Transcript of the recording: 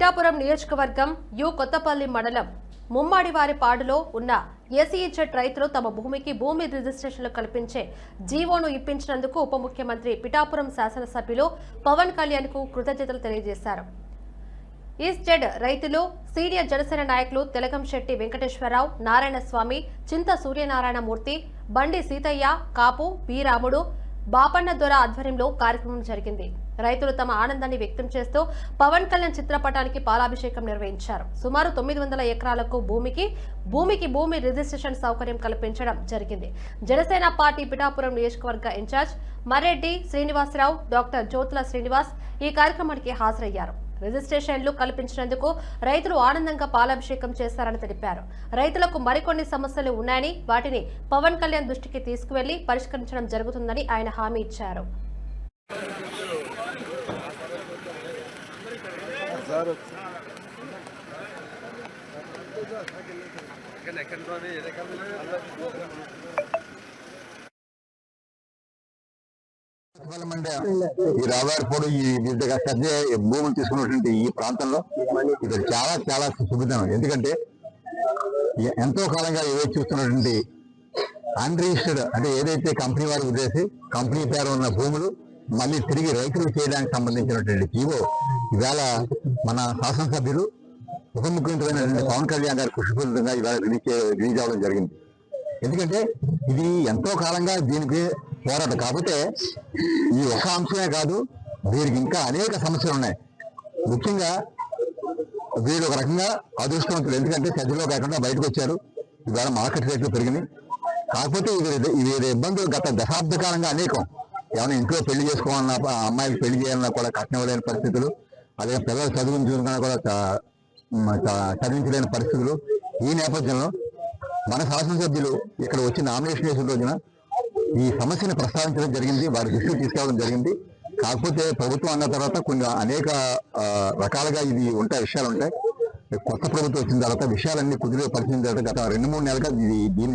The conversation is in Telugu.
పిఠాపురం నియోజకవర్గం యు కొత్తపల్లి మండలం ముమ్మాడివారిపాడులో ఉన్న ఎస్ఈజెడ్ రైతులు తమ భూమికి భూమి రిజిస్ట్రేషన్లు కల్పించే జీవోను ఇప్పించినందుకు ఉప ముఖ్యమంత్రి పిఠాపురం శాసనసభ్యులు పవన్ కళ్యాణ్కు కృతజ్ఞతలు తెలియజేశారు. ఈస్టెడ్ రైతులు సీనియర్ జనసేన నాయకులు తెలగం శెట్టి వెంకటేశ్వరరావు నారాయణస్వామి చింత సూర్యనారాయణమూర్తి బండి సీతయ్య కాపు బి రాముడు బాపన్న దొర ఆధ్వర్యంలో కార్యక్రమం జరిగింది. రైతులు తమ ఆనందాన్ని వ్యక్తం చేస్తూ పవన్ కళ్యాణ్ చిత్రపటానికి పాలాభిషేకం నిర్వహించారు. సుమారు తొమ్మిది వందల ఎకరాలకు భూమికి భూమికి భూమి రిజిస్ట్రేషన్ సౌకర్యం కల్పించడం జరిగింది. జనసేన పార్టీ పిఠాపురం నియోజకవర్గ ఇన్ఛార్జ్ మరెడ్డి శ్రీనివాసరావు డాక్టర్ జ్యోతుల శ్రీనివాస్ ఈ కార్యక్రమానికి హాజరయ్యారు. రిజిస్ట్రేషన్లు కల్పించినందుకు రైతులు ఆనందంగా పాలాభిషేకం చేశారని తెలిపారు. రైతులకు మరికొన్ని సమస్యలు ఉన్నాయని వాటిని పవన్ కళ్యాణ్ దృష్టికి తీసుకువెళ్ళి పరిష్కరించడం జరుగుతుందని ఆయన హామీ ఇచ్చారు. ఈ రావారిపోడు ఈ వివిధ సర్జే భూములు తీసుకున్నటువంటి ఈ ప్రాంతంలో ఇక్కడ చాలా చాలా సుభితం ఎందుకంటే ఎంతో కాలంగా ఏవైతే చూస్తున్నటువంటి అన్రిజిస్టర్డ్ అంటే ఏదైతే కంపెనీ వారికి ఉద్దేశి కంపెనీ పేరు ఉన్న భూములు మళ్ళీ తిరిగి రైతులకు చేయడానికి సంబంధించినటువంటి జీవో ఈవేళ మన శాసనసభ్యులు ఉప ముఖ్యమంత్రి పవన్ కళ్యాణ్ గారి కృషిపూరితంగా ఇవాళ రిలీజ్ రిలీజ్ అవ్వడం జరిగింది. ఎందుకంటే ఇది ఎంతో కాలంగా దీనికి పోరాటం. కాకపోతే ఈ ఒక అంశమే కాదు వీరికి ఇంకా అనేక సమస్యలు ఉన్నాయి. ముఖ్యంగా వీరు ఒక రకంగా అదృష్టవంతులు. ఎందుకంటే చర్చలో కాకుండా బయటకు వచ్చారు. ఇవాళ మార్కెట్ రేట్లు పెరిగినాయి. కాకపోతే ఇవి వీరి ఇబ్బందులు గత దశాబ్ద కాలంగా అనేకం. ఏమైనా ఇంట్లో పెళ్ళి చేసుకోవాలన్నా అమ్మాయిలు అమ్మాయికి పెళ్ళి చేయాలన్నా కూడా కట్నం పరిస్థితులు. అదే పిల్లలు చదివించుకున్నా కూడా చదివించలేని పరిస్థితులు. ఈ నేపథ్యంలో మన శాసనసభ్యులు ఇక్కడ వచ్చి నామినేషన్ చేసిన రోజున ఈ సమస్యను ప్రస్తావించడం జరిగింది వారి దృష్టికి తీసుకురావడం జరిగింది. కాకపోతే ప్రభుత్వం అన్న తర్వాత కొన్ని అనేక రకాలుగా ఇది ఉంటాయి విషయాలు ఉంటాయి. కొత్త ప్రభుత్వం వచ్చిన తర్వాత విషయాలన్నీ కుదిరి పరిచయం తర్వాత గత రెండు మూడు నెలలుగా ఇది దీన్ని